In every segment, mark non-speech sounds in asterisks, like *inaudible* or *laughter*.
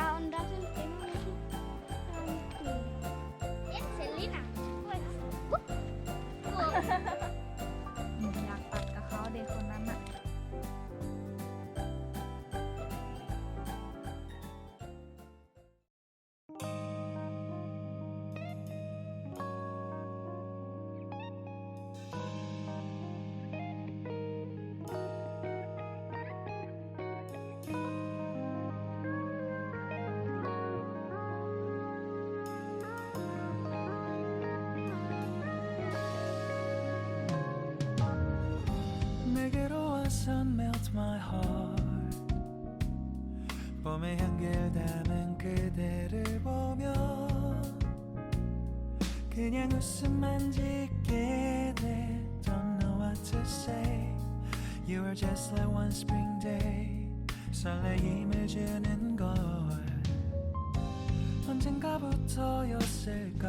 Ja, und 그냥 웃음만 짓게 돼 Don't know what to say You are just like one spring day 설레임을 주는 걸 언젠가부터였을까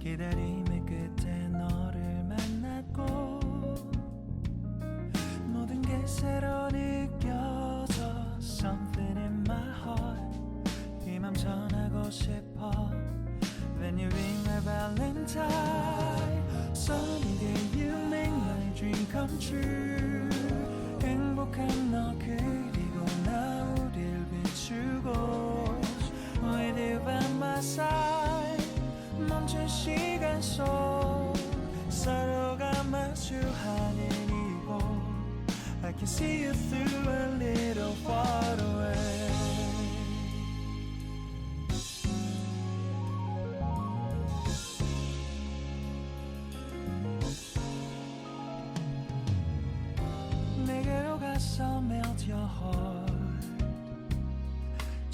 기다림의 끝에 너를 만났고 모든 게 새로 느껴져 Something in my heart 이맘 전하고 싶어 When you ring my valentine Sunny day you make my dream come true 행복한 너 그리고 나 우릴 비추고 With you by my side 멈춘 시간 속 서로가 마주하는 이곳 I can see you through guess I'll melt your heart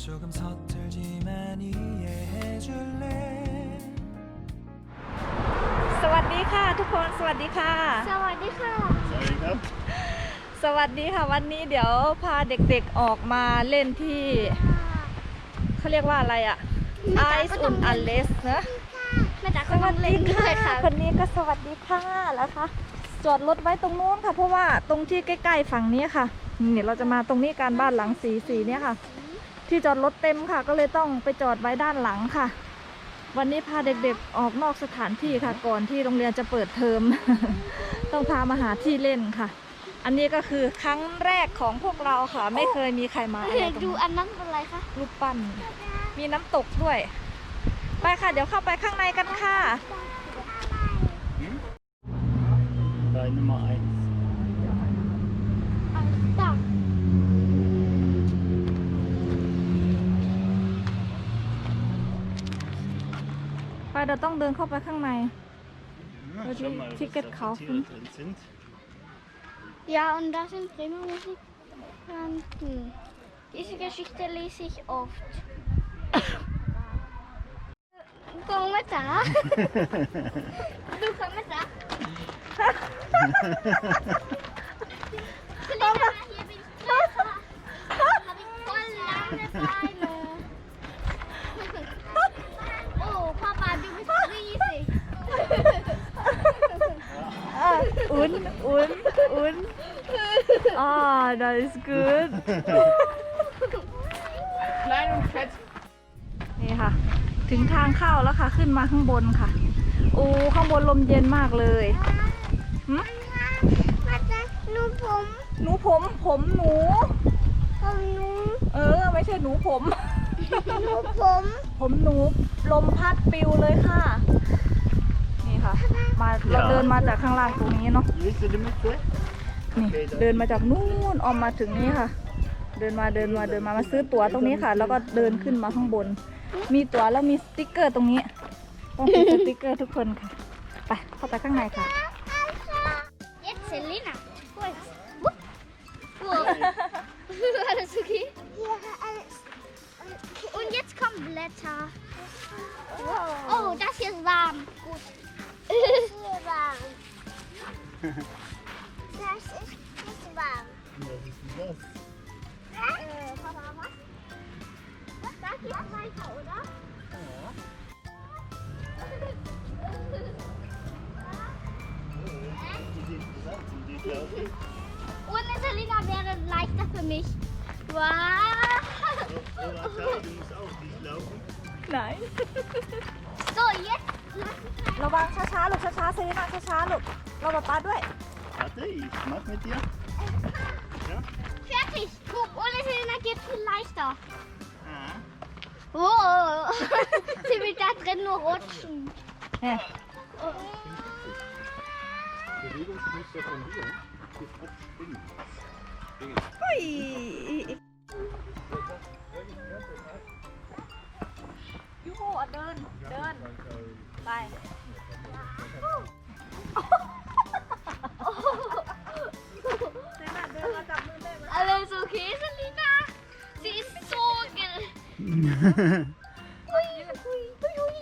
조금 서툴지만 이해해줄래 สวัสดีค่ะ ทุกคนสวัสดีค่ะ สวัสดีค่ะ สวัสดีค่ะ วันนี้เดี๋ยวพาเด็กๆออกมาเล่นที่เขาเรียกว่าอะไรอะไอซ์อุ่นอันเลสนะาจสวัสดีค่ะ คนนี้ก็สวัสดีค่ะแล้วคะ จอดรถไว้ตรงนู้นค่ะ เพราะว่าตรงที่ใกล้ๆฝั่งนี้ค่ะนี่เราจะมาตรงนี้การบ้านหลังสีสีเนี่ยค่ะ ที่จอดรถเต็มค่ะ ก็เลยต้องไปจอดไว้ด้านหลังค่ะ วันนี้พาเด็กๆออกนอกสถานที่ค่ะ ก่อนที่โรงเรียนจะเปิดเทอม ต้องพามาหาที่เล่นค่ะ อันนี้ก็คือครั้งแรกของพวกเราค่ะ ไม่เคยมีใครมาอะไรตรงดูนี้อันนั้นอะไรคะรูปปั้นมีน้ำตกด้วย ไปค่ะ เดี๋ยวเข้าไปข้างในกันค่ะ Bei Nummer 1. ดัก ไปเดี๋ยวต้องเดินเข้าไปข้างใน Ja, Weil schau die mal, was Ticket da für kaufen. Tiere drin sind. Ja, und das sind Bremer Musik. Diese Geschichte lese ich oft. *coughs* Con mấy trả *laughs* *laughs* Un, un, un. Ah, that is good. นี่ค่ะ ถึงทางเข้าแล้วค่ะ ขึ้นมาข้างบนค่ะ โอ้ ข้างบนลมเย็นมากเลย หึมาจ้ะหนูผมหนูผมผมหนู ผมหนูเออ ไม่ใช่หนูผม หนูผมผมหนูลมพัดปิวเลยค่ะ นี่ค่ะ มาเราเดินมาจากข้างล่างตรงนี้เนาะ Willst du damit durch? นี่เดินมาจากนู่นออกมาถึงนี้ค่ะ เดินมาเดินมาเดินมามาซื้อตั๋วตรงนี้ค่ะ แล้วก็เดินขึ้นมาข้างบน มีตั๋วแล้วมีสติกเกอร์ตรงนี้ ต้องติดสติกเกอร์ทุกคนค่ะ ไปเข้าไปข้างในค่ะ Alles okay? Ja, alles. Und jetzt kommen Blätter. Oh, das hier ist warm. Gut. *laughs* Das hier warm. Das ist nicht warm. Was ist denn das? Äh, Papa, was? Da geht's weiter, oder? Die sieht interessant, sind die, glaub ich. Ohne Selina wäre es leichter für mich. Wow. Oder schau, du musst auch nicht laufen. ไหน So, jetzt ระวังช้าๆลูกช้าๆเซรีน่าช้าๆลูกเราป๊าป๊าด้วย Warte, ich mach mit dir. fertig. Guck, ohne Selena geht viel leichter. Ah. Oh, *laughs* sie will da drin nur rutschen. เนี่ย Bewegungsmuster von dir ist oft spinnen. เฮ้ยยูโฮเดิน เดิน ไปเซรีน่าเดินมาจับมือแม่มา Alles okay, Selina? Sie ist so ge... Hui, hui, hui, hui.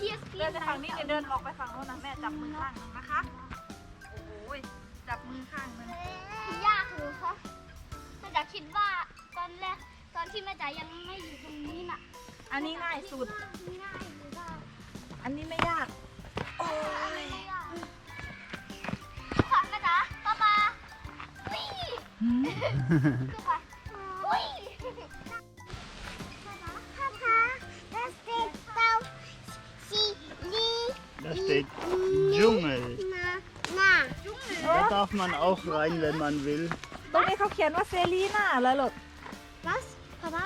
Hier ist เดิน viel ไปฝั่งนี้ leichter. เดี๋ยวเดินออกไปฝั่งโน้นนะแม่จับมือข้างหนึงนะคะ โอ้ย จับมือข้างหนึงยากหรือคะแม่จ๋าคิดว่าตอนแรกตอนที่แม่จ๋ายังไม่อยู่ตรงนี้น่ะอันนี้ง่ายสุด ง่ายหรือว่าอันนี้ไม่ยาก โอ้ยไม่ยากค่ะแม่จ๋าป๊าป๊าวิ่งคือไปวิ่ง darf man auch rein, wenn man will. ตรงนี้เขาเขียนว่าเซรีน่าแล้วลูก was Papa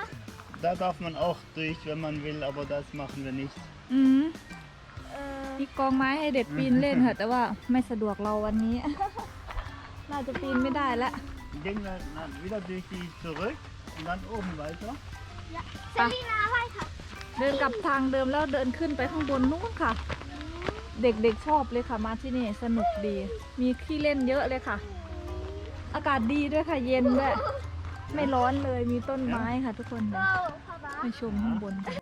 Da darf man auch durch, wenn man will, aber das machen wir nicht. อืม äh มีกองไม้ให้เด็กปีนเล่นเหอะแต่ว่าไม่สะดวกเราวันนี้ น่าจะปีนไม่ได้แล้ว Gehen wir dann wieder durch die zurück und dann oben weiter. ja Selina weiter เดินกลับทางเดิมแล้วเดินขึ้นไปข้างบนนู้นค่ะ เด็กๆชอบเลยค่ะมาที่นี่สนุกดี มีที่เล่นเยอะเลยค่ะ อากาศดีด้วยค่ะเย็นด้วย ไม่ร้อนเลยมีต้นไม้ค่ะทุกคนไปชมข้างบนกัน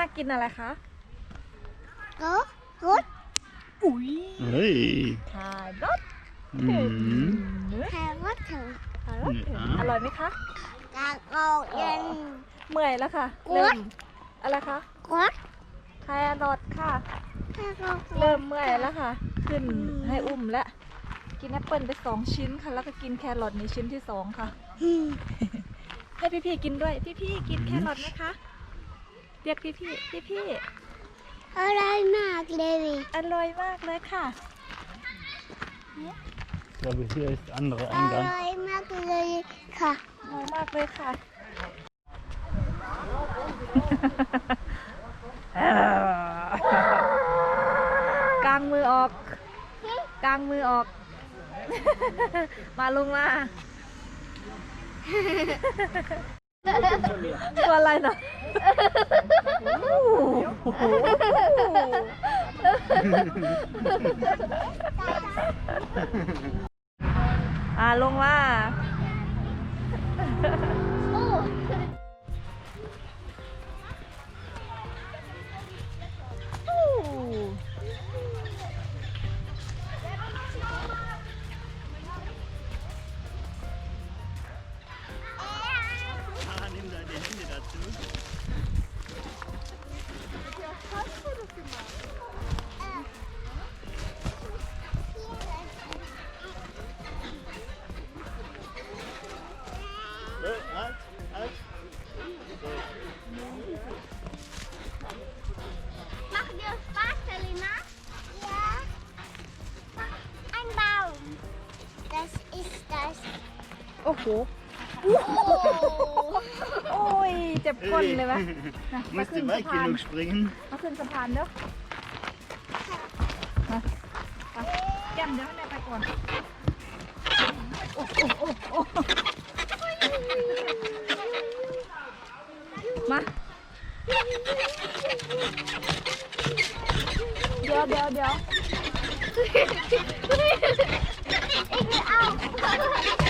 นะกินอะไรคะก็รถอุ้ย Hey. ทารส Mhm. แครอทเถอะทารสอร่อยไหมคะกากออกเย็นเมื่อยแล้วค่ะกดเริ่มอะไรคะกดแครอทค่ะแครอทเริ่มเมื่อยแล้วค่ะ ขึ้นให้อุ้มแล้วกินแอปเปิลไปสองชิ้นค่ะ แล้วก็กินแครอทในชิ้นที่สองค่ะอืมให้พี่ๆกินด้วย พี่ๆกินแครอทไหมคะ เรียกพี่ๆพี่อร่อยมากเลยๆอร่อยมากเลยค่ะ Ich glaube, hier ist der andere อ Eingang. ร่อยมากเลยค่ะอร่อยมากเลยค่ะกลางมือออกกลางมือออก มาลุงมา ตัวอะไรนะโอ้โหอ่าลงมา โอ้โอ้ย เจ็บก้นเลยวะนะมา Musst ขึ้น du สะ weit พาน genug springen. มาขึ้นสะพานเด้อมาไปแก้มเดี๋ยวให้แม่ไปก่อน โอ้โอ้โอ้โอ้มา เดี๋ยวเดี๋ยวเดี๋ยว Ik wil ook.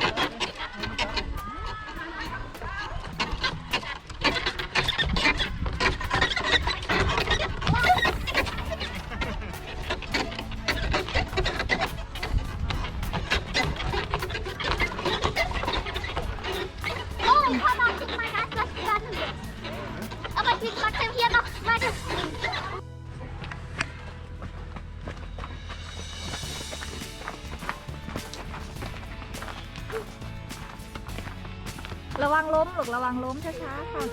ระวังล้มหลกระวังล้มช้าๆค่ะ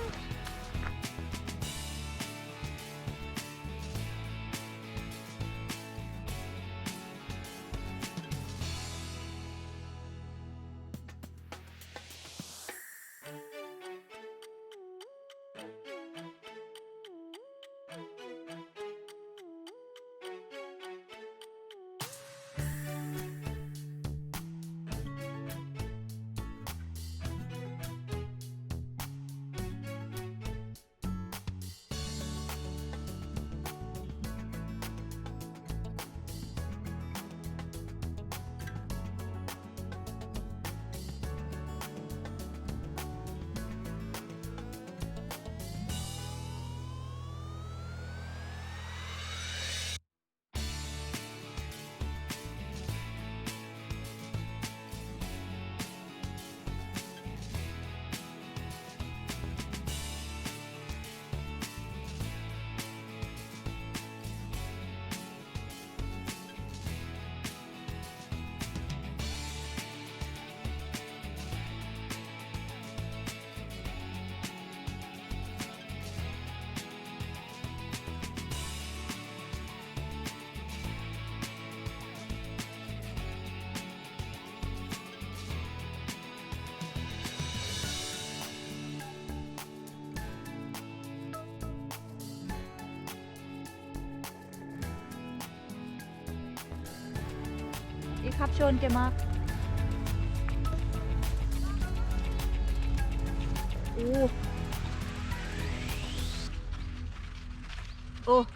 Ich hab schon gemacht. Oh. Oh.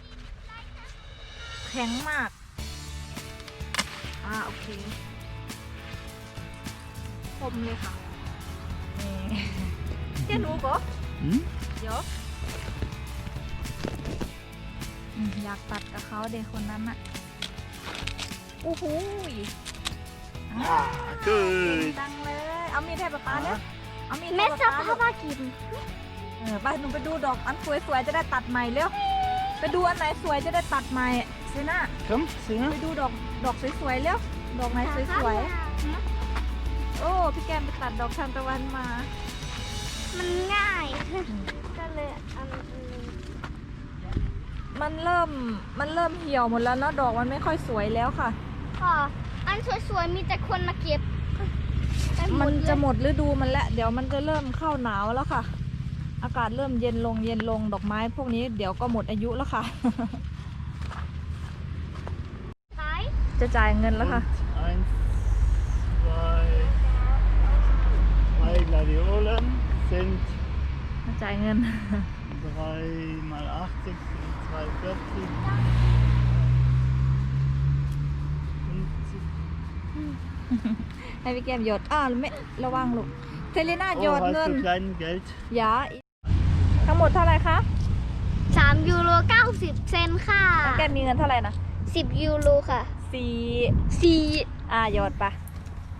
แข็งมาก อ่า โอเคคมเลยค่ะนี่เจ้าหนูก็ Hm? เดี๋ยวอืมอยากตัดกับเขาเด็กคนนั้นอะโอ้โหย อ่า Ah, เก่ง gut. จังเลย เอามีดให้ป๊าป๊าเนี่ยเอามีดให้ Messer ป๊าป๊า Papa geben. เออไปหนูไปดูดอกอันสวยๆจะได้ตัดใหม่เร็ว ไปดูอันไหนสวยจะได้ตัดใหม่ซิน่า Komm, Singer. ไปดูดอกดอกสวยๆเร็ว ดอกไหนสวยๆ โอ้ พี่แกมไปตัดดอกทานตะวันมา มันง่าย ก็เลยเอันนี้มันเริ่ม มันเริ่มเหี่ยวหมดแล้วเนาะ ดอกมันไม่ค่อยสวยแล้วค่ะค่ะ อันสวยๆมีแต่คนมาเก็บไปหมันดเลยจะหมดฤดูมันแล้วเดี๋ยวมันจะเริ่มเข้าหนาวแล้วค่ะ อากาศเริ่มเย็นลงเย็นลงดอกไม้ พวกนี้เดี๋ยวก็หมดอายุแล้วค่ะ ขายจะจ่ายเงินแล้วค่ะ Und eins, zwei, zwei Gladiolen sind มาจ่ายเงิน drei mal 80 sind 240. ให้พี่แกมหยดอ้าวไม่ระวังลูกเทเลน่า 50. หย Oh, ดเงิน hast du klein Geld? ยาทั้งหมดเท่าไหร่คะ3ยูโร90เซนต์ค่ะน้องแกมมีเงินเท่าไหร่นะ10ยูโรค่ะสี่4อ่าหยอดปะ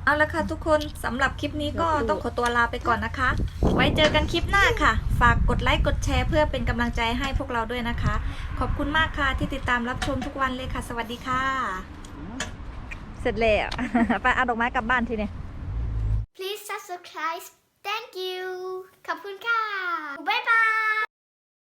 เอาละค่ะทุกคนสำหรับคลิปนี้ก็ต้องขอตัวลาไปก่อนนะคะ ไว้เจอกันคลิปหน้าค่ะ ฝากกดไลค์กดแชร์เพื่อเป็นกำลังใจให้พวกเราด้วยนะคะ ขอบคุณมากค่ะที่ติดตามรับชมทุกวันเลยค่ะ สวัสดีค่ะ เสร็จแล้ว ไปเอาดอกไม้กลับบ้านทีนี้ please subscribe thank you ขอบคุณค่ะบ๊ายบาย